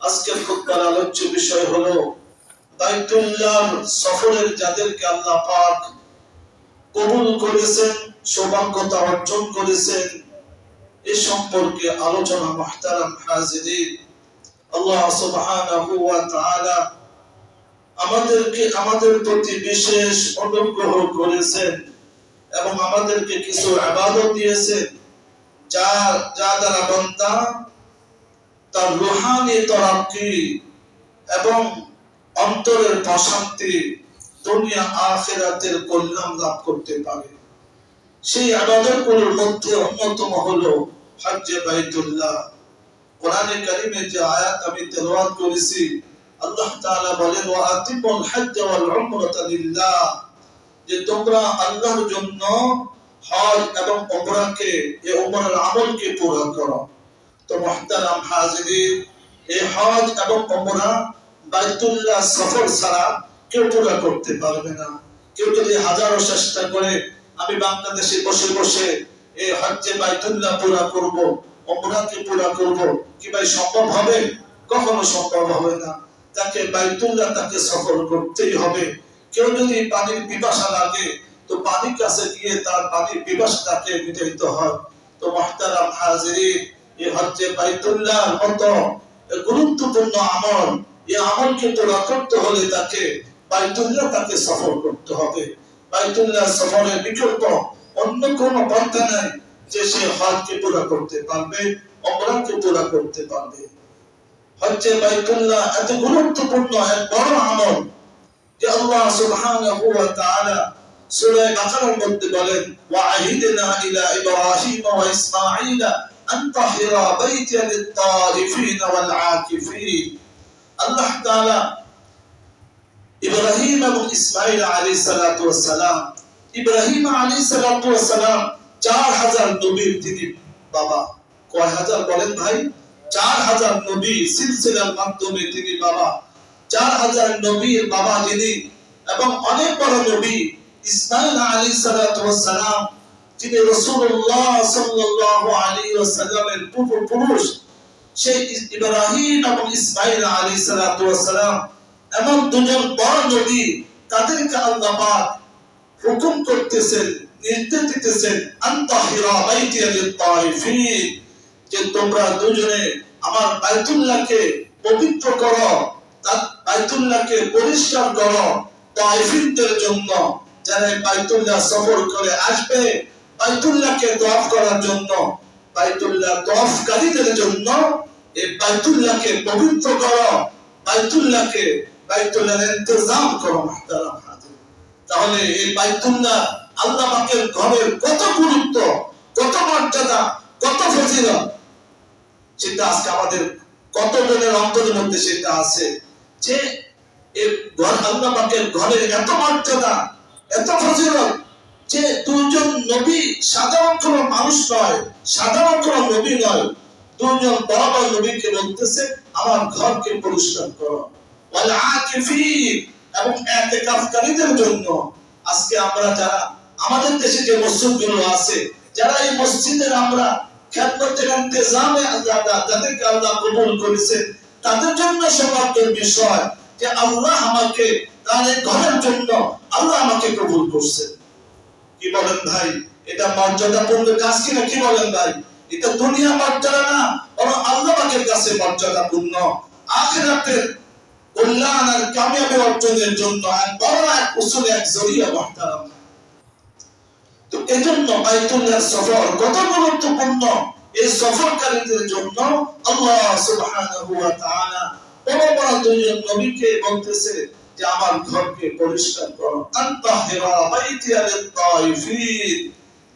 আজকের আলোচ্য বিষয় হলো, বাইতুল্লাহ সফরের যাদেরকে আল্লাহ পাক কবুল করেছেন, সৌভাগ্যতা অর্জন করেছেন, এ সম্পর্কে আলোচনা আল্লাহ সুবহানাহু ওয়া তাআলা আমাদেরকে আমাদের প্রতি বিশেষ অনুগ্রহ করেছেন এবং আমাদেরকে কিছু আবাদত দিয়েছেন। যা যা দ্বারা বান্দা তার রুহানি তরাক্কি এবং অন্তরের প্রশান্তি দুনিয়া আখেরাতের কল্যাণ লাভ করতে পারে। সেই আবাদতগুলোর মধ্যে অন্যতম হলো বাইতুল্লাহ। কোরআনে কারিমে যে আয়াত আমি করেছি, আল্লাহ তাআলা বলেন, ওয়া আতিমুল হজ্জ ওয়াল উমরাতা লিল্লাহ। যে তোমরা আল্লাহর জন্য হজ এবং উমরাকে এই উমরার আমলকে পূরণ করো। হাজারো আমি বাংলাদেশে বসে বসে এই হজ্জে বাইতুল্লাহ পুরা উমরাকে পুরা কি ভাই সম্ভব হবে? কখনো সম্ভব হবে না। তাকে বাইতুল্লাহ তাকে সফর করতেই হবে। কেউ যদি পানির পিপাসা লাগে, তো পানির কাছে গিয়ে তার পানির পিপাসাটাকে মিটাইতে হয়। তো মুহতারাম হাজিরিন এই হজ্জে বাইতুল্লাহ মতো গুরুত্বপূর্ণ আমল। এই আমলকে পুরা করতে হলে তাকে বাইতুল্লাহ তাকে সফর করতে হবে। বাইতুল্লাহ সফরের বিকল্প অন্য কোন পন্থা নাই যে সে হজকে পুরা করতে পারবে অমরাকে পুরা করতে পারবে। হজ্জে বাইতুল্লাহ এত গুরুত্বপূর্ণ এক বড় আমল যে আল্লাহ সুবহানাহু ওয়া তাআলা সূরা বাকারার মধ্যে বলেন, ওয়া আহিদনা ইলা ইব্রাহিম ওয়া ইসমাঈল আন তাহিরা বাইতি লিত-তারিফিন আল্লাহ তাআলা ইব্রাহিম এবং আলাইহিস সালাতু আলাইহিস সালাতু 4000 নবীর তিনি বাবা। কয় হাজার বলেন ভাই? 4000 নবী তিনি বাবা। চার হাজার নবীর বাবা যিনি এবং অনেক বড় নবী ইসমাইল আলী সালাম যিনি রসুল্লাহ সাল্লাল্লাহু আলাইহি ওয়াসাল্লামের পূর্বপুরুষ, সেই ইব্রাহিম এবং ইসমাইল আলী সালাম এমন দুজন বড় নবী তাদেরকে আল্লাহ হুকুম করতেছেন, নির্দেশ দিতেছেন যে তোমরা দুজনে আমার বাইতুল্লাহকে পবিত্র করো বাইতুল্লাহকে পরিষ্কার করো তাইফিনদের জন্য যারা বাইতুল্লাহ সফর করে আসবে। বাইতুল্লাহকে তওয়াফ করার জন্য, বাইতুল্লাহ তওয়াফকারীদের জন্য এই বাইতুল্লাহকে পবিত্র করো, বাইতুল্লাহকে বাইতুল্লাহর ইন্তজাম করো, মুহতারাম হাজির। তাহলে এই বাইতুল্লাহ আল্লাহ পাকের ঘরের কত গুরুত্ব, কত মর্যাদা, কত ফজিলত, সেটা আজকে আমাদের কত জনের অন্তরের মধ্যে সেটা আছে যে এই ঘর আল্লাহ পাকের ঘরের এত মর্যাদা, এত ফজিলত যে দুজন নবী সাধারণ কোন মানুষ নয়, সাধারণ কোন নবী নয় দুজন বড় নবীকে বলতেছে, আমার ঘরকে পরিষ্কার করো। এবং ইতিকাফকারীদের জন্য। আজকে আমরা যারা, আমাদের দেশে যে মসজিদগুলো আছে, যারা এই মসজিদের আমরা খেদমতের ইন্তজামে যাদেরকে আল্লাহ কবুল করেছেন তাদের জন্য সৌভাগ্যের বিষয় যে আল্লাহ আমাকে তার ঘরের জন্য, আল্লাহ আমাকে কবুল করছেন কি বলেন ভাই? এটা মর্যাদাপূর্ণ কাজ কিনা কি বলেন ভাই? এটা দুনিয়া মর্যাদা না, বরং আল্লাহ পাকের কাছে মর্যাদাপূর্ণ আখিরাতের কল্যাণ আর কামিয়াবি অর্জনের জন্য এক বড় এক উসুল, এক জরিয়া মহতারাম তো এজন্য বাইতুল্লাহ সফর কত গুরুত্বপূর্ণ? এই সফরকারীদের জন্য আল্লাহ সুবহানাহু ওয়া তাআলা বড় বড় দুইজন নবীকে বলতেছে যে আমার ঘরকে পরিষ্কার করো।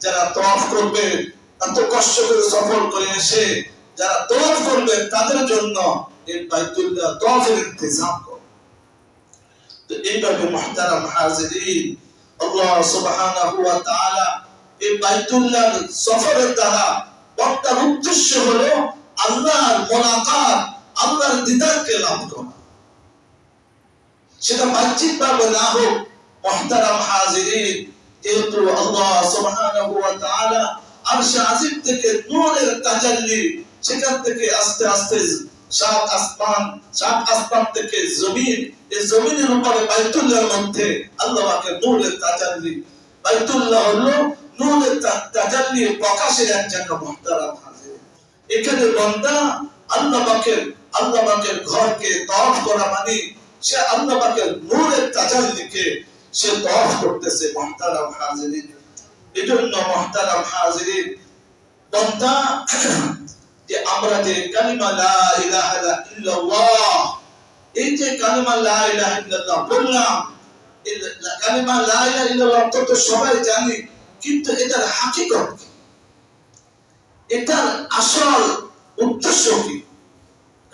যারা করবে, এত কষ্ট করে করে এসে যারা করবে, তাদের জন্য এই বাইতুল্লাহ ইন্তজাম করো। তো এইভাবে আল্লাহ সুবহানাহু ওয়া তাআলা এই সফরের দ্বারা বক্তার উদ্দেশ্য হলো আল্লাহর মোলাকাত আল্লাহর দিদারকে লাভ করা। সেটা বাহ্যিক ভাবে না হোক, মুহতারাম হাজিরিন যেহেতু আল্লাহ সুবহানাহু ওয়া তাআলা আজিম থেকে নূরের তাজাল্লি সেখান থেকে আস্তে আস্তে সাত আসমান সাত আসমান থেকে জমিন, এই জমিনের উপরে বাইতুল্লাহর মধ্যে আল্লাহ পাকে নূরের তাজাল্লি। বাইতুল্লাহ হলো নূরের তাজাল্লি প্রকাশের এক জায়গা মহতারাম এখানে বান্দা আল্লাহ পাকের আল্লাহ পাকের ঘরকে তওয়াফ করা মানে সে আল্লাহ পাকের নূরের তাজাল্লিকে সে তওয়াফ করতেছে মহতারাম হাজিরিন। এজন্য মহতারাম হাজিরিন, বান্দা, যে আমরা যে কালিমা লা ইলাহা ইল্লাল্লাহ, এই যে কালিমা লা ইলাহা ইল্লাল্লাহ বললাম কালিমা লা ইলাহা ইল্লাল্লাহ তো সবাই জানি, কিন্তু এটার হাকিকত এটার আসল উদ্দেশ্য কি?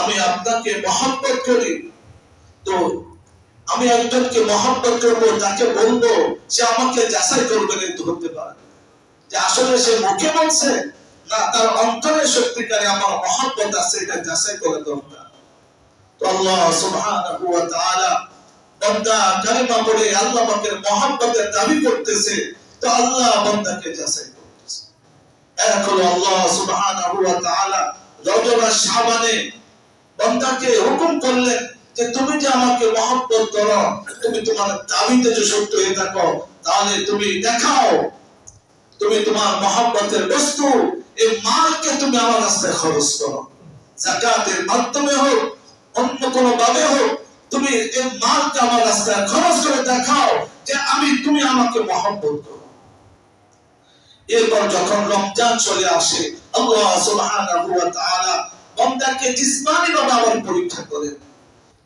আমি আপনাকে মহব্বত করি। তো আমি একজনকে মহব্বত করব, তাকে বলব, সে আমাকে যাচাই করবে না তো হতে পারে। যে আসলে সে মুখে বলছে, না, তার অন্তরে সত্যিকারে আমার মহব্বত আছে, এটা যাচাই করে দরকার। আল্লাহ দাবি করতেছে, তো আল্লাহ বান্দাকে যাচাই করতেছে। রজব আর শাবানে হুকুম করলেন যে তুমি যে আমাকে মহব্বত করো, তুমি তোমার দাবিতে যে সত্য হয়ে থাকো, তাহলে তুমি দেখাও। তুমি তোমার মহব্বতের বস্তু, এই মালকে তুমি আমার রাস্তায় খরচ করো। জাকাতের মাধ্যমে হোক, অন্য কোনো ভাবে হোক, তুমি এই মালকে আমার রাস্তায় খরচ করে দেখাও যে আমি, তুমি আমাকে মহব্বত করো। এরপর যখন রমজান চলে আসে, আল্লাহ জিসমানি ভাবে পরীক্ষা করেন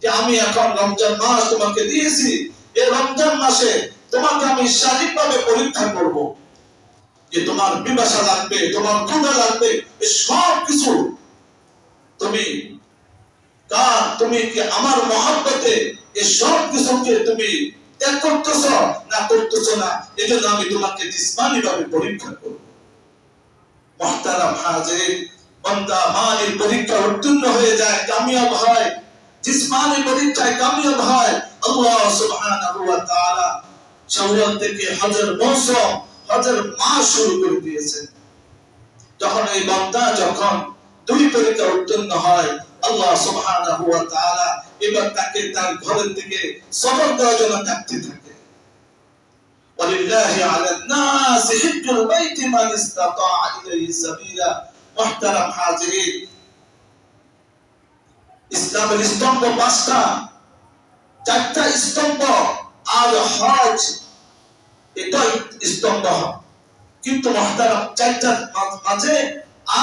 যে আমি এখন রমজান মাস তোমাকে দিয়েছি এই রমজান মাসে তোমাকে আমি শারীরিকভাবে পরীক্ষা করব। যে তোমার বিবাসা লাগবে, তোমার ক্ষুধা লাগবে সব কিছু তুমি কার, তুমি কি আমার মহব্বতে এই সব কিছুকে তুমি ত্যাগ করতেছ? না করতেছ না। এই জন্য আমি তোমাকে জিসমানি ভাবে পরীক্ষা করব। মানের পরীক্ষা উত্তীর্ণ হয়ে যায়, কামিয়াব হয়। জিসমানি পরীক্ষায় কামিয়াব হয়। আল্লাহ সুবহানাহু ওয়া তাআলা থেকে হজের হজের মাস শুরু করে দিয়েছেন। যখন এই বান্দা যখন দুই পরীক্ষা উত্তীর্ণ হয় আল্লাহ সুবহানাহু ওয়া তাআলা এবার তাকে তার ঘরের থেকে সফর করার জন্য ডাকতে থাকে। ওয়ালিল্লাহি আলান নাস হিজ্জুল মান ইসতাতা ইলাইহি সাবিলা মুহতারাম হাজিরিন। ইসলামের স্তম্ভ পাঁচটা, চারটা স্তম্ভ, আর হজ, এটাই স্তম্ভ। কিন্তু মহতারাম চারটার মাঝে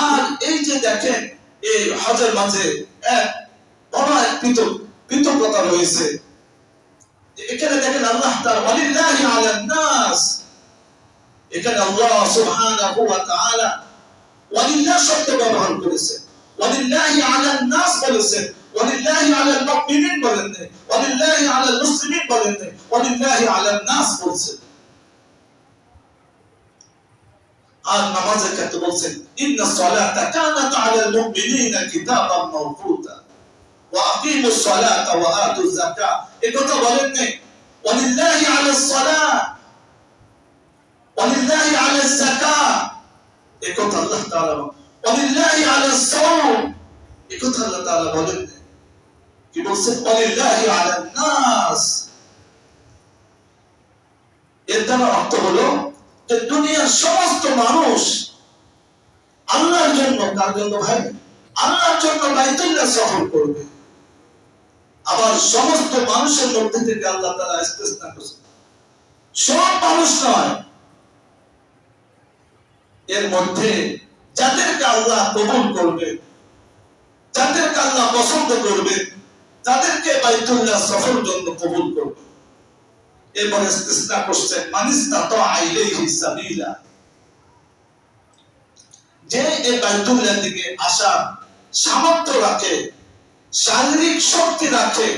আর এই যে দেখেন এই হজের মাঝে এক বড় পৃথক, পৃথকতা রয়েছে। এখানে দেখেন আল্লাহ তাআলা, ওয়ালিল্লাহি আলান নাস। এখানে আল্লাহ সুবহানাহু ওয়া তাআলা ওয়ালিল্লাহ শব্দ ব্যবহার করেছে। ওয়ালিল্লাহি আলান নাস বলেছেন। ওয়ালিল্লাহি আলাল মুমিনিন বলেন নাই ওয়ালিল্লাহি আলাল মুসলিমিন বলেন নাই ওয়ালিল্লাহি আলান নাস বলছেন আর নামাজের ক্ষেত্রে বলছেন ইন্না সালাতা কানাত আলাল মুমিনিনা কিতাবান মাওকুতা ওয়া আকিমুস সালাতা ওয়া আতুজ যাকাত এই কথা বলেন নাই ওয়ালিল্লাহি আলাস সালাহ ওয়ালিল্লাহি আলাস যাকাত এই কথা আল্লাহ তাআলা বলেন। ওয়ালিল্লাহি আলাস সাওম এই কথা আল্লাহ তাআলা বলেন যে দুনিয়ার সমস্ত মানুষ আল্লাহর জন্য, কার জন্য ভাই? আল্লাহর জন্য বাইতুল্লাহ সফর করবে। আবার সমস্ত মানুষের মধ্যে থেকে আল্লাহ তারা ইস্তেসনা করছে। সব মানুষ নয়। এর মধ্যে যাদেরকে আল্লাহ কবুল করবে, যাদেরকে আল্লাহ পছন্দ করবে, তাদেরকে বাইতুল্লাহ সফর জন্য কবুল করবে। এরপরে ইস্তেসনা করছেন মানিস্তা তো আইলেহি সাবিলা। যে এই বাইতুল্লাহ দিকে আসা সামর্থ্য রাখে, শারীরিক শক্তি রাখে,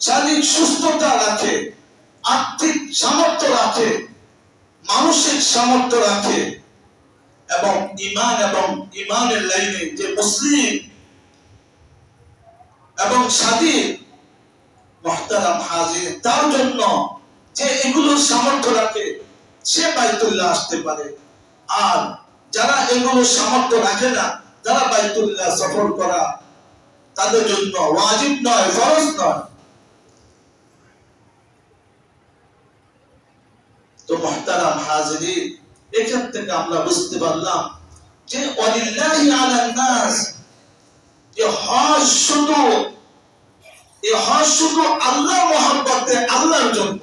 শারীরিক সুস্থতা রাখে, আর্থিক সামর্থ্য রাখে, মানসিক সামর্থ্য রাখে, এবং ইমান এবং ইমানের লাইনে যে মুসলিম এবং স্বাধীন মহতারাম হাজির, তার জন্য যে এগুলো সামর্থ্য রাখে, সে বাইতুল্লাহ আসতে পারে। আর যারা এগুলো সামর্থ্য রাখে না, যারা বাইতুল্লাহ সফর করা তাদের জন্য ওয়াজিব নয়, ফরজ নয়। তো মহতারাম এখান থেকে আমরা বুঝতে পারলাম যে ওয়ালিল্লাহি আলান নাস যে হজ শুধু এই হজ শুধু আল্লাহ আল্লাহর জন্য।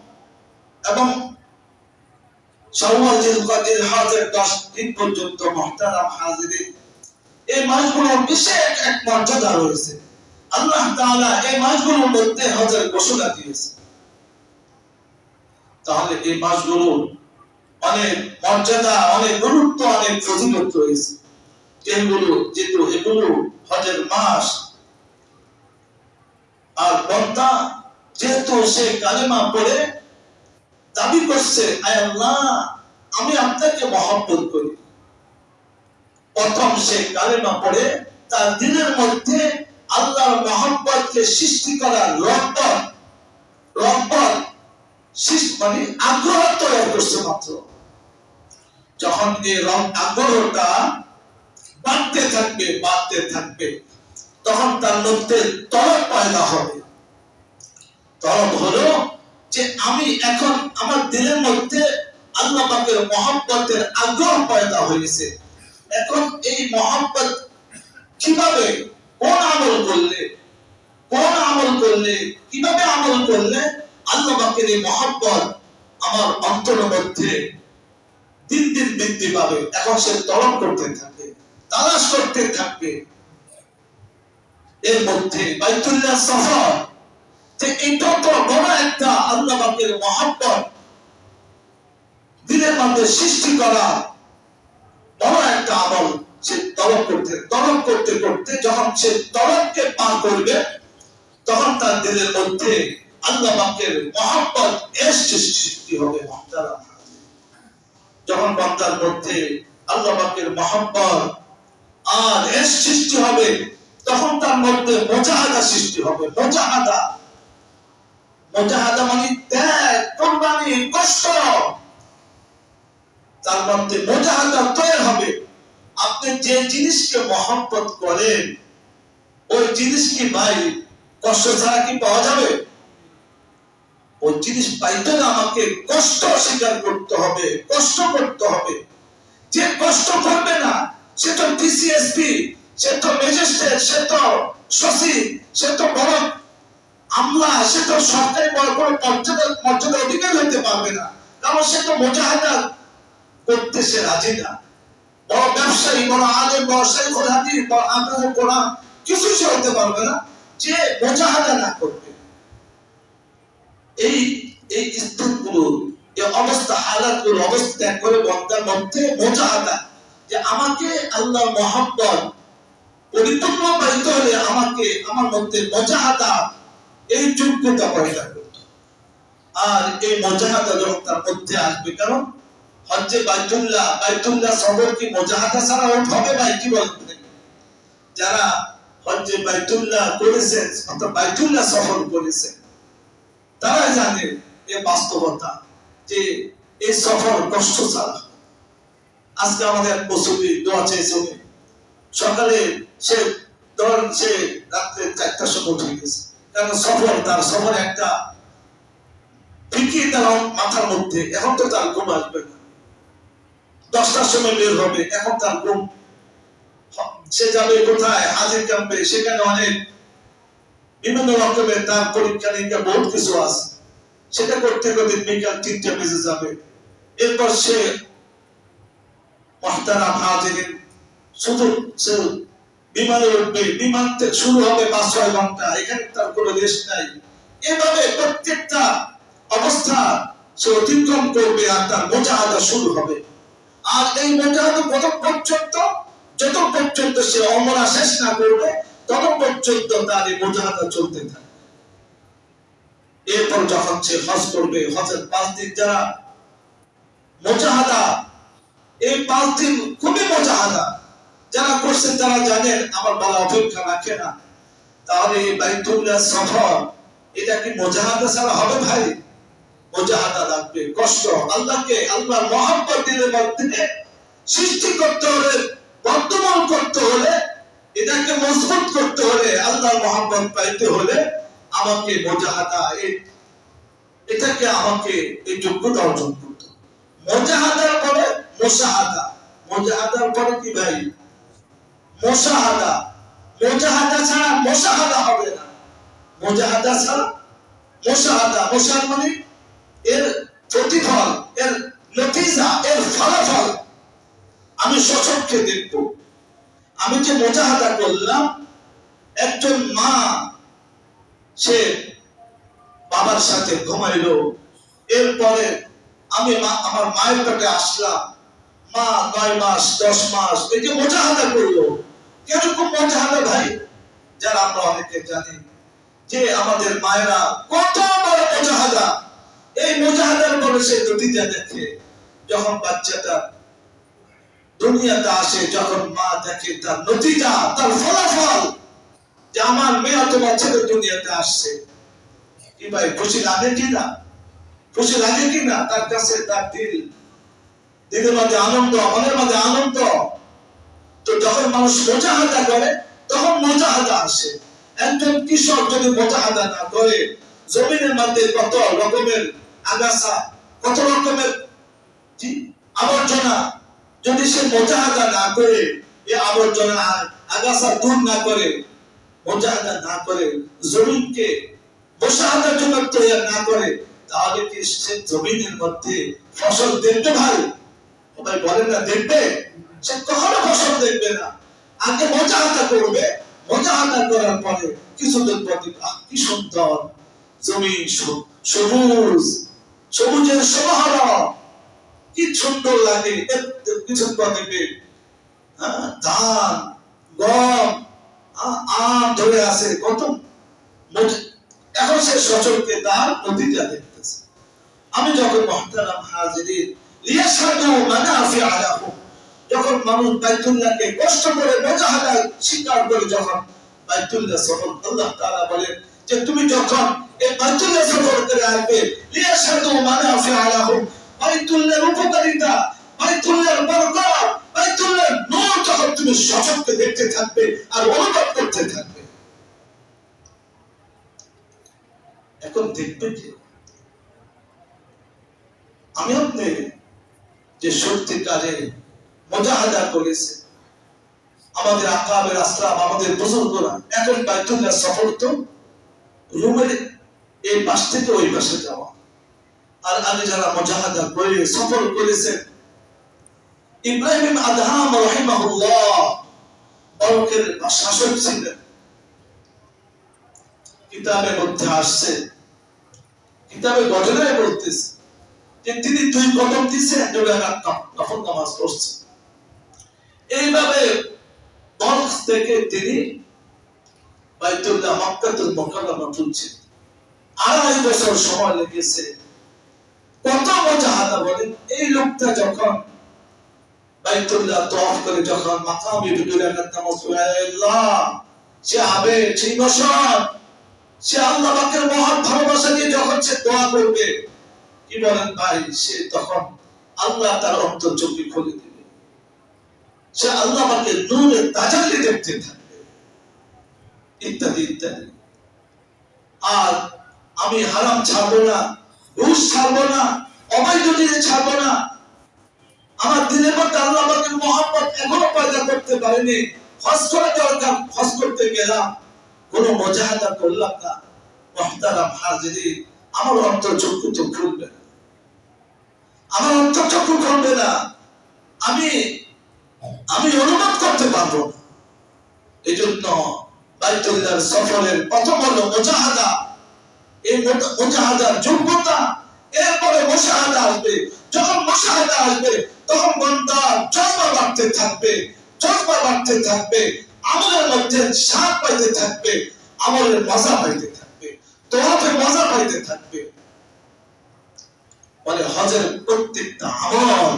এবং শাওয়াল জিলকাদের হজের 10 দিন পর্যন্ত মুহতারাম হাজিরিন এই তাহলে এই মাসগুলোর অনেক মর্যাদা, অনেক গুরুত্ব, অনেক ফজিলত রয়েছে। যেগুলো যেহেতু এগুলো হজের মাস। আর বন্দা যেহেতু সে কালেমা পড়ে দাবি করছে আল্লাহ, আমি আপনাকে মহব্বত করি। প্রথম সে কালেমা পড়ে, তার দিনের মধ্যে আল্লাহর মহব্বতকে সৃষ্টি করার রব্বত রব্বত মানে আগ্রহ তৈরি করছে মাত্র। যখন এই আগ্রহটা বাড়তে থাকবে বাড়তে থাকবে, তখন তার মধ্যে তরফ পয়দা হবে। তরফ হলো যে আমি এখন আমার দিলের মধ্যে আল্লাহ পাকের মহব্বতের আগ্রহ পয়দা হয়েছে এখন এই মহব্বত কীভাবে কোন আমল করলে, কোন আমল করলে, কীভাবে আমল করলে আল্লাহ পাকের এই মহব্বত আমার অন্তরের মধ্যে দিন দিন বৃদ্ধি পাবে। এখন সে তলব করতে থাকবে তালাশ করতে থাকবে এর মধ্যে বাইতুল্লাহ সফর যে এটা তো বড় একটা আল্লাহ মহব্বত দিনের মধ্যে সৃষ্টি করা বড় একটা আমল সে তলব করতে তলব করতে করতে যখন সে তলবকে পার করবে, তখন তার দিলের মধ্যে আল্লাহ পাকের মহব্বত এর সৃষ্টি হবে মহতারাম যখন বান্দার মধ্যে আল্লাহ পাকের মহব্বত আর এর সৃষ্টি হবে, তখন তার মধ্যে মোজাহাদা সৃষ্টি হবে, মোজাহাদা। মোজাহাদা মানে ত্যাগ, কোরবানি, কষ্ট। তার মধ্যে মোজাহাদা তৈরি হবে। আপনি যে জিনিসকে মহব্বত করেন, ওই জিনিস কি ভাই কষ্ট ছাড়া কি পাওয়া যাবে? ওই জিনিস পাইতে না আমাকে কষ্ট স্বীকার করতে হবে, কষ্ট করতে হবে। যে কষ্ট করবে না, সে তো ডিসিএসপি সে তো ম্যাজিস্ট্রেট সে তো সচিব, সে তো বড় আমলা সে তো সরকারি বড় মর্যাদা মর্যাদা অধিকার হইতে পারবে না। কারণ সে তো মোজাহাদা করতে সে রাজি না। বড় ব্যবসায়ী, বড় আলেম, বড় বড় আগ্রহ কোরআন কিছু সে হইতে পারবে না যে মোজাহাদা না করবে। এই এই স্থানগুলো এই অবস্থা হালাতগুলো অবস্থা ত্যাগ করে বন্দার মধ্যে মোজাহাদা। যে আমাকে আল্লাহ মহাব্বত পরিপূর্ণ পাইতে হলে আমাকে আমার মধ্যে মজাহাদা এই যোগ্যতা পয়দা করতে আর এই মজাহাদা যখন তার মধ্যে আসবে কারণ হজ্জে বাইতুল্লাহ বাইতুল্লাহ সবর কি মজাহাদা ছাড়া ওঠ হবে ভাই কি বলতে যারা হজ্জে বাইতুল্লাহ করেছেন অর্থাৎ বাইতুল্লাহ সফর করেছেন তারা জানে এ বাস্তবতা যে এই সফর কষ্ট ছাড়া আজকে আমাদের মুসল্লি দোয়া চেয়েছে সকালে সে ধরেন সে রাত্রে চারটার সময় উঠে গেছে। কারণ সফর, তার সফর একটা ফিকির তার মাথার মধ্যে। এখন তো তার ঘুম আসবে না। দশটার সময় বের হবে। এখন তার ঘুম সে যাবে কোথায়? হাজির ক্যাম্পে সেখানে অনেক বিভিন্ন রকমের তার পরীক্ষা নিরীক্ষা, বহুত কিছু আছে। সেটা করতে করতে বিকাল তিনটা বেজে যাবে। এরপর সে মহতারাম হাজিরিন শুধু সে বিমানে উঠবে, বিমান শুরু হবে পাঁচ, ছয় ঘণ্টা, এখানে তার কোনো রেস্ট নাই। এভাবে প্রত্যেকটা অবস্থা সে অতিক্রম করবে আর তার মোজাহাদা শুরু হবে। আর এই মোজাহাদা কত পর্যন্ত, যত পর্যন্ত সে অমরা শেষ না করবে, তত পর্যন্ত তার এই মোজাহাদা চলতে থাকে এরপর যখন সে হজ করবে, হজের পাঁচ দিন যারা মোজাহাদা, এই পাঁচ দিন খুবই মোজাহাদা। যারা করছেন তারা জানেন আমার বলা অপেক্ষা রাখে না। তাহলে এই বাইতুল্লাহ সফর, এটা কি মোজাহাদা ছাড়া হবে ভাই? মোজাহাদা লাগবে, কষ্ট। আল্লাহকে আল্লাহ মহাব্বত দিনের মধ্যে সৃষ্টি করতে হলে, বর্তমান করতে হলে, এটাকে মজবুত করতে হলে, আল্লাহর মহাব্বত পাইতে হলে আমাকে মোজাহাদা এটাকে আমাকে এই যোগ্যতা অর্জন করতে। মোজাহাদার পরে মোশাহাদা। মোজাহাদার পরে কি ভাই? মোশাহাদা। মোজাহাদা ছাড়া মোশাহাদা হবে না। মোজাহাদা ছাড়া মোশাহাদা। মোশাহাদ মানে এর প্রতিফল, এর নতিজা এর ফলাফল। আমি সচক্ষে দেখব। আমি যে মোজাহাদা করলাম, একজন মা, সে বাবার সাথে ঘুমাইলো। এরপরে আমি মা- আমার মায়ের পেটে আসলাম। মা নয় মাস, দশ মাস, এই যে মোজাহাদা করল। কীরকম মোজাহাদা ভাই? যারা আমরা অনেকে জানি যে আমাদের মায়েরা কত বড় এই পরে সে নতিজা দেখে যখন বাচ্চাটা দুনিয়াতে আসে, যখন মা দেখে তার নতিজা, তার ফলাফল যে আমার মেয়ে দুনিয়াতে আসছে। কি ভাই, খুশি লাগে কি না? খুশি লাগে কি না? তার কাছে তার দিল। দিলের মধ্যে আনন্দ, মনের মধ্যে আনন্দ। তো যখন মানুষ মোজাহাদা করে, তখন মোজাহাদা আসে। একজন কৃষক যদি মোজাহাদা না করে, জমিনের মধ্যে কত রকমের আগাছা, কত রকমের আবর্জনা, যদি সে মোজাহাদা না করে এই আবর্জনা আগাছা দূর না করে, মোজাহাদা না করে, জমিনকে মোশাহাদার জন্য তৈরি না করে, তাহলে কি সে জমিনের মধ্যে ফসল দেখতে ভাই? ভাই বলেন না, দেখবে? সে কখনো ফসল দেখবে না। আগে মোজাহাদা করবে মোজাহাদা করার পরে কিছুদিন পর কি সুন্দর। জমি সবুজ সবুজের কি সুন্দর লাগে। হ্যাঁ, ধান গম আম ধরে আছে কত এখন সে সচলকে তার নদীটা দেখতেছে। আমি যখন মহতারাম হাজিরিন লিয়াশহাদু মানাফিআ লাহুম যখন মানুষ বাইতুল্লাহকে কষ্ট করে মুজাহাদা স্বীকার করে যখন বাইতুল্লাহ সফর, আল্লাহ তাআলা বলেন যে তুমি যখন এই বাইতুল্লাহ সফর করে আসবে, লিয়াশহাদু মানাফিআ লাহুম বাইতুল্লাহর উপকারিতা বরকত নূর যখন তুমি দেখতে থাকবে আর অনুভব করতে থাকবে। এখন দেখবে যে আমি আপনি যে সত্যিকারে মোজাহাদা করেছে। আমাদের আমাদের বুজুর্গরা এখন সফর তো রুমের এই থেকে ওই যাওয়া। আর আগে যারা করে সফর ইব্রাহিম আদহাম রহিমাহুল্লাহ শাসক ছিলেন। কিতাবের মধ্যে আসছে, কিতাবে ঘটনায় বলতেছে যে তিনি দুই কদম দিছে একজন নফল নামাজ পড়ছে। এইভাবে বলখ থেকে তিনি আড়াই বছর সময় লেগেছে। কত বলেন, এই লোকটা যখন করে যখন আল্লাহ, সে হবে সেই বছর সে আল্লাহ পাকের মহান ভালোবাসা নিয়ে যখন সে দোয়া করবে, কি বলেন ভাই, সে তখন আল্লাহ তার অন্তর চোখে খুলে দিবে। সে আল্লাহ পাকের নূরের তাজাল্লি দেখতে থাকবে ইত্যাদি ইত্যাদি। আর আমি হারাম ছাড়বো না, ঘুষ ছাড়বো না অবৈধ জিনিস ছাড়বো না। আমার দিনের মধ্যে আল্লাহ পাকের মহাব্বত এখনও পয়দা করতে পারেনি। হজ করে দরকার হজ করতে গেলাম। কোনো মজাহাদা করলাম না। মহতারাম হাজিরি। আমার অন্তর চক্ষু তো খুলবে না। আমার অন্তর চক্ষু খুলবে না। আমি আমি অনুভব করতে পারব এই জন্য বাইতুল্লাহর সফরের প্রথম হলো মুজাহাদা। এই মুজাহাদার যোগ্যতা, এরপরে মুশাহাদা আসবে। যখন মুশাহাদা আসবে, তখন বন্দার জজবা বাড়তে থাকবে, জজবা বাড়তে থাকবে, আমলের মধ্যে স্বাদ পাইতে থাকবে, আমলের মজা পাইতে থাকবে তোহাফে মজা পাইতে থাকবে। বলে হজের প্রত্যেকটা আমল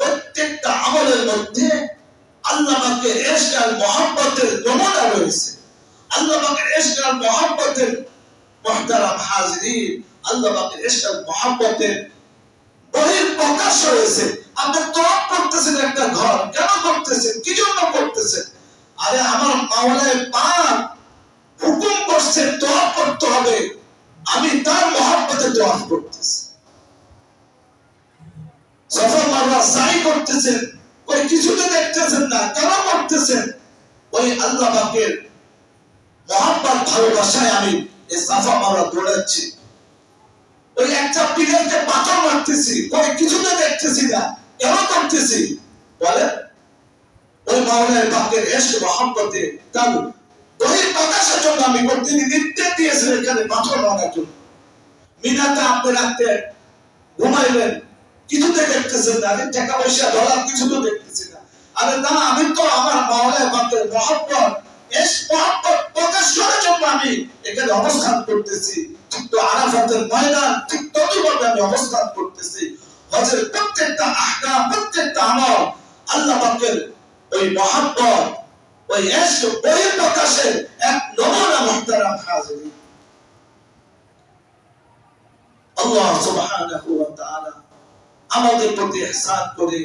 প্রত্যেকটা আমলের মধ্যে আল্লাহ পাকের ইশক আর নমুনা রয়েছে। আল্লাহ পাকের ইশক আর মহব্বতের মুহতারাম হাজিরিন আল্লাহ পাকের ইশক আর মহব্বতের বহির প্রকাশ রয়েছে। আপনি তওয়াব করতেছেন একটা ঘর, কেন করতেছেন? কি জন্য করতেছেন? আরে আমার মাওলায় পাক হুকুম করছে, তওয়াব করতে হবে। আমি তার মহব্বতে তওয়াব করতেছি। সফর মারওয়া সাই করতেছেন ওই কিছুতে দেখতেছেন না, কেন করতেছেন? ওই আল্লাহ পাকের মহাব্বত ভালোবাসায় আমি এই সাফা মারওয়া দৌড়াচ্ছি। ওই একটা পিলারকে পাথর মারতেছি ওই কিছুতে দেখতেছি না, কেন করতেছি? বলে, ওই মাওলায় পাকের এসে মহাব্বতে তার বহির প্রকাশের জন্য আমি করতে নির্দেশ এখানে পাথর মারার জন্য। মিনাতে আপনি রাখতে ঘুমাইলেন কিছুতে দেখতেছেন না, আরে টাকা পয়সা ডলার কিছু তো দেখতেছি না। আরে না, আমি তো আমার মাওলায় বান্দের মহব্বত, এস মহব্বত প্রকাশ করার জন্য আমি এখানে অবস্থান করতেছি। ঠিক তো আরাফাতের ময়দান, ঠিক ততভাবে আমি অবস্থান করতেছি। হজের প্রত্যেকটা আহকাম, প্রত্যেকটা আমল আল্লাহ পাকের ওই মহব্বত, ওই এস বহির প্রকাশের এক নমুনা মুহতারাম হাজির। আল্লাহ সুবহানাহু ওয়া তাআলা আমাদের প্রতি ইহসান করে।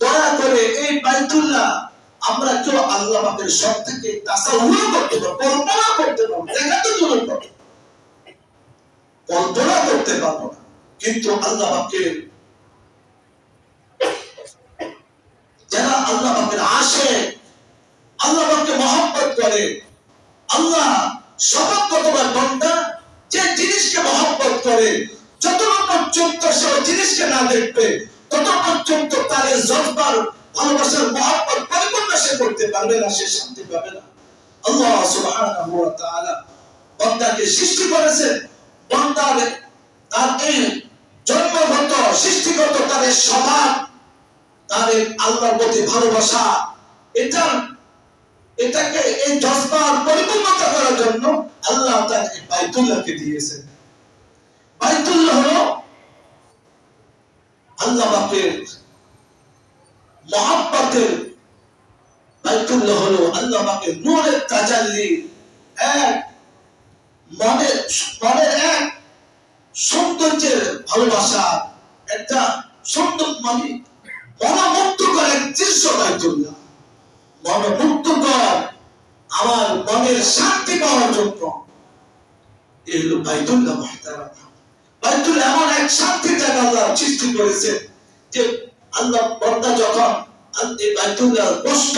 দয়া করে এই বাইতুল্লাহ, আমরা কেউ আল্লাহ পাকের সব থেকে তাসাউর করতে পারব, কল্পনা করতে পারব দেখা তো দূরের কথা কল্পনা করতে পারব না, কিন্তু আল্লাহ পাকের যারা আল্লাহ পাকের আসে না দেখবে তত পর্যন্ত তার জজবার, ভালোবাসার মহব্বত পরিপূর্ণ সে করতে পারবে না, সে শান্তি পাবে না। আল্লাহ সৃষ্টি তার এই জন্মগত, সৃষ্টিগত তার স্বভাব তার আল্লাহর প্রতি ভালোবাসা এটা এটাকে এই জজবার পরিপূর্ণতা করার জন্য আল্লাহ এই বাইতুল্লাহকে দিয়েছেন। বাইতুল্লাহ হলো হলো নূরের তাজাল্লি। এক মনের এক সৌন্দর্যের ভালোবাসা, একটা সুন্দর মানে দৃশ্য আমার মনের শান্তি পাওয়ার জন্য। এই হলো বাইতুল্লাহ মহতারাম। বাইতুল এমন এক শান্তি জায়গা আল্লাহ সৃষ্টি করেছে যে আল্লাহ বন্দা যখন বাইতুল্লাহ কষ্ট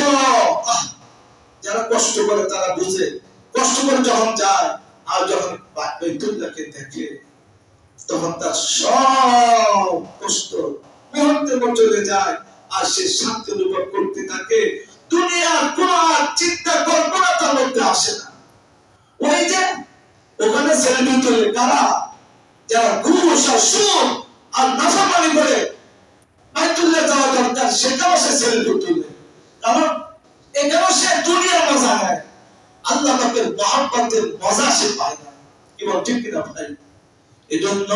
যারা কষ্ট করে তারা বুঝে। কষ্ট করে যখন যায়, আর যখন বাইতুল্লাহকে দেখে, তখন তার সব কষ্ট মুহূর্তে চলে যায়, আর সে শান্তি অনুভব করতে থাকে। দুনিয়ার কোন চিন্তা, কল্পনা তার মধ্যে আসে না। ওই যে ওখানে সেলফি তোলে কারা? যারা আর করে বাইতুল্লাহ যাওয়া দরকার সেটাও সে কারণ সে দুনিয়ার মজা আল্লাহ পাকের মহাব্বতের মজা সে পায় না। বল, ঠিক কিনা ভাই এজন্য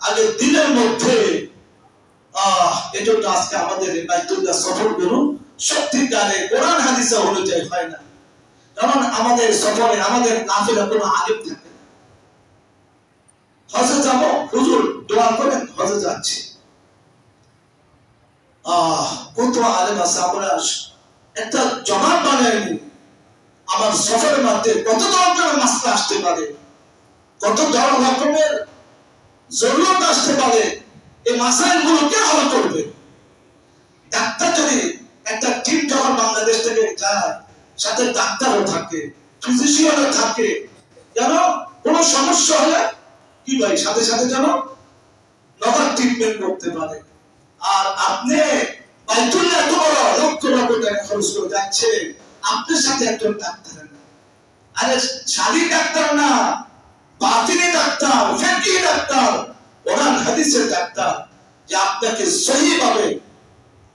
আগে দিনের মধ্যে, আহ, এজন্য আজকে আমাদের বাইতুল্লাহ সফরগুলো সত্যিকারে কোরআন হাদিসে অনুযায়ী হয় না। কারণ আমাদের সফরে আমাদের নাফিলা কোনো আলিম থাকে হজে যাব। হুজুর, দোয়া করেন হজে যাচ্ছি। কত আলেম আছে আমরা একটা জমাট আমার সফরের মধ্যে কত আসতে পারে? কত রকমের জরুরত আসতে পারে? এই মাসাইলগুলো কে হল করবে? ডাক্তার যদি একটা টিম যখন বাংলাদেশ থেকে যায়, সাথে ডাক্তারও থাকে ফিজিশিয়ানও থাকে যেন কোনো সমস্যা হলে কি ভাই, সাথে সাথে যেন নগদ ট্রিটমেন্ট করতে পারে। আর আপনি বাইতুল্লাহ এত বড় লক্ষ লক্ষ টাকা খরচ করে যাচ্ছে, আপনার সাথে একজন ডাক্তার আরে ডাক্তার না ডাক্তার ডাক্তার হাদিসের ডাক্তার, যে আপনাকে সহি ভাবে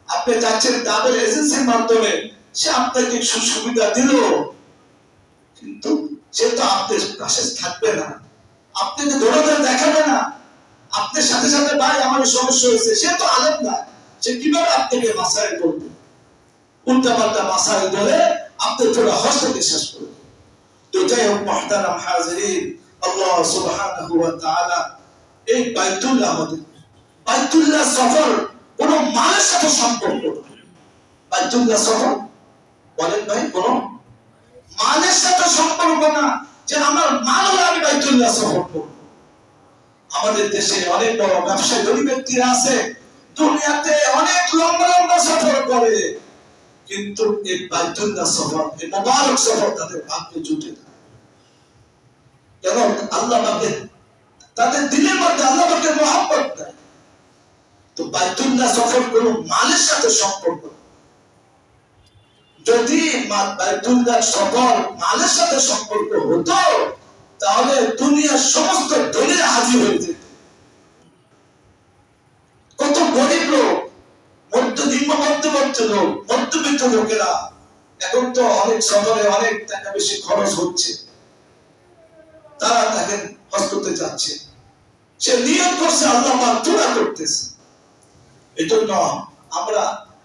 আপনি যাচ্ছেন তাদের এজেন্সির মাধ্যমে, সে আপনাকে সুবিধা দিল। কিন্তু সে তো আপনার পাশে থাকবে না। আপনাকে ধরে ধরে দেখাবে না। আপনার সাথে সাথে ভাই আমার সমস্যা হয়েছে। সে তো আলেম না। সে কীভাবে আপনাকে মাসায় করবে উল্টা পাল্টা মাসায় বলে আপনি পুরো হস্তকে শেষ করবে তো যাই হোক, মহতারাম হাজিরিন, আল্লাহ সুবহানাহু এই বাইতুল্লাহ আমাদের। বাইতুল্লাহ সফর কোন মালের সাথে সম্পর্ক। বাইতুল্লাহ সফর, বলেন ভাই, কোন মালের সাথে সম্পর্ক না। যে আমার মাল হলে আমি বাইতুল্লাহ সফর করব। আমাদের দেশে অনেক বড় ব্যবসায়ী, ধনী ব্যক্তিরা আছে, দুনিয়াতে অনেক লম্বা লম্বা সফর করে। কিন্তু এই বাইতুল্লাহ সফর, এই মোবারক সফর তাদের ভাগ্যে জুটে না। কেন আল্লাহ পাকে তাদের দিলের মধ্যে আল্লাহ পাকে মহাব্বত তো বাইতুল্লাহ সফর কোন মালের সাথে সম্পর্ক। যদি বাইতুল্লাহ সফর মালের সাথে সম্পর্ক হতো, তাহলে দুনিয়ার সমস্ত দলিল হাজির হয়ে যেত। কত গরিব লোক মধ্য নিম্ন মধ্যবিত্ত লোক, মধ্যবিত্ত লোকেরা। এখন তো অনেক শহরে অনেক টাকা বেশি খরচ হচ্ছে। তারা তাকে হজ যাচ্ছে। সে নিয়ত করছে, আল্লাহ করতেছে। এই জন্য আমরা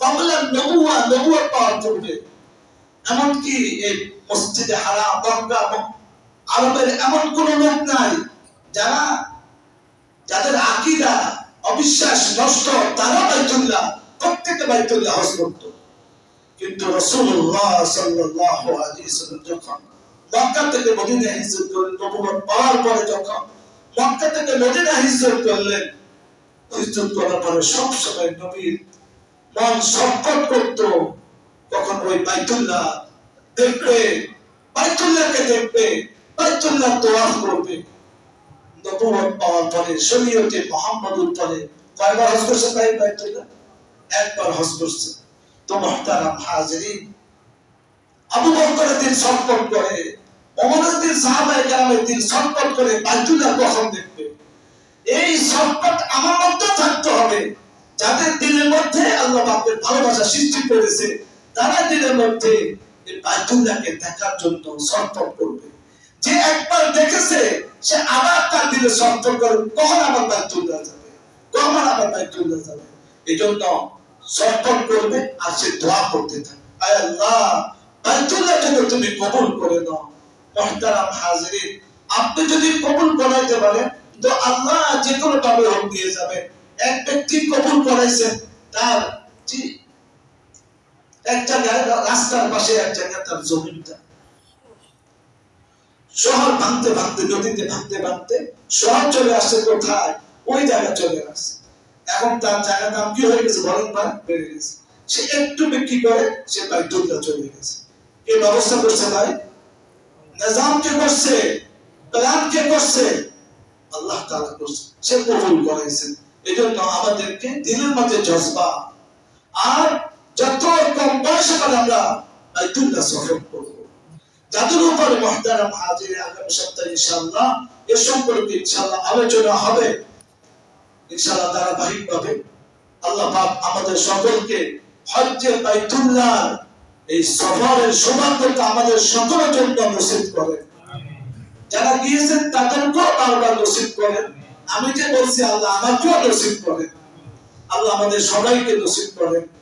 কবলা নবুয়া নবুয়া পাওয়ার পূর্বে এমনকি এই মসজিদে মক্কা ম- আরবের এমন কোন লোক নাই, যারা যাদের আকিদা অবিশ্বাস নষ্ট, তারা বাইতুল্লাহ, প্রত্যেকে বাইতুল্লাহ হজ করত। কিন্তু রাসূলুল্লাহ সাল্লাল্লাহু আলাইহি ওয়াসাল্লাম যখন মক্কা থেকে মদিনা হিজরত করলেন নবুয়ত পাওয়ার পরে যখন মক্কা থেকে মদিনা হিজরত করলেন, হিজরত করার পরে সব সময় নবীর মন ছটফট করত। তখন ওই বাইতুল্লাহ দেখবে, বাইতুল্লাহকে দেখবে, বাইতুল্লাহ তোয়াফ করবে। নবুয়ত পাওয়ার পরে, শরীয়তে মুহাম্মদুর পরে কয়বার হজ করছে তাই বাইতুল্লাহ? একবার হজ করছে। তো মুহতারাম হাজিরিন, আবু বকরের দিন সম্পদ করে ওমরের দিন সাহাবায়ে কেরামের দিন সম্পদ করে বাইতুল্লাহ কখন দেখবে? এই সম্পদ আমার মধ্যে থাকতে হবে। যাদের দিলের মধ্যে আল্লাহ পাকের ভালোবাসা সৃষ্টি করেছে, তারা দিলের মধ্যে বাইতুল্লাহকে দেখার জন্য সম্পদ করবে। যে একবার দেখেছে, সে আবার তার দিলে সম্পদ করবে। কখন আবার বাইতুল্লাহ যাবে? কখন আবার বাইতুল্লাহ যাবে? এই জন্য সম্পদ করবে আর সে দোয়া করতে থাকবে। আয় আল্লাহ বাইতুল্লাহ যদি তুমি কবুল করে দাও মহতারাম হাজিরিন, আপনি যদি কবুল করাইতে পারেন, তো আল্লাহ যে কোনো ভাবে হোক দিয়ে যাবে। ব্যক্তি কবুল তার এক জায়গায় রাস্তার পাশে এক জায়গায় তার শহর ভাঙতে ভাঙতে, নদীতে ভাঙতে ভাঙতে শহর চলে আসছে কোথায়? ওই জায়গা চলে আসছে। এখন তার জায়গার দাম কি হয়ে গেছে ভাই? বেড়ে গেছে। সে একটু বিক্রি করে, সে বাইতুল্লাহ চলে গেছে। ব্যবস্থা করছে ভাই? নিজাম কে করছে? প্ল্যান কে করছে? আল্লাহ তাআলা করছে। সে কবুল করাইছেন এই জন্য আমাদেরকে দিলের মধ্যে জজবা। আর যত কম বয়সে আমরা বাইতুল্লাহ সফর করব। যাদের উপরে হাজির, আগামী সপ্তাহে এ সম্পর্কে আলোচনা হবে। ধারাবাহিক ভাবে আল্লাহ পাক আমাদের সকলকে হজ্জে বাইতুল্লাহ এই সফরের সৌভাগ্যটা আমাদের সকলের জন্য নসিব করেন। যারা গিয়েছেন তাদেরকেও বারবার নসিব করেন। আমি যে বলছি আল্লাহ আমাকেও নসিব করেন আল্লাহ আমাদের সবাইকে নসিব করেন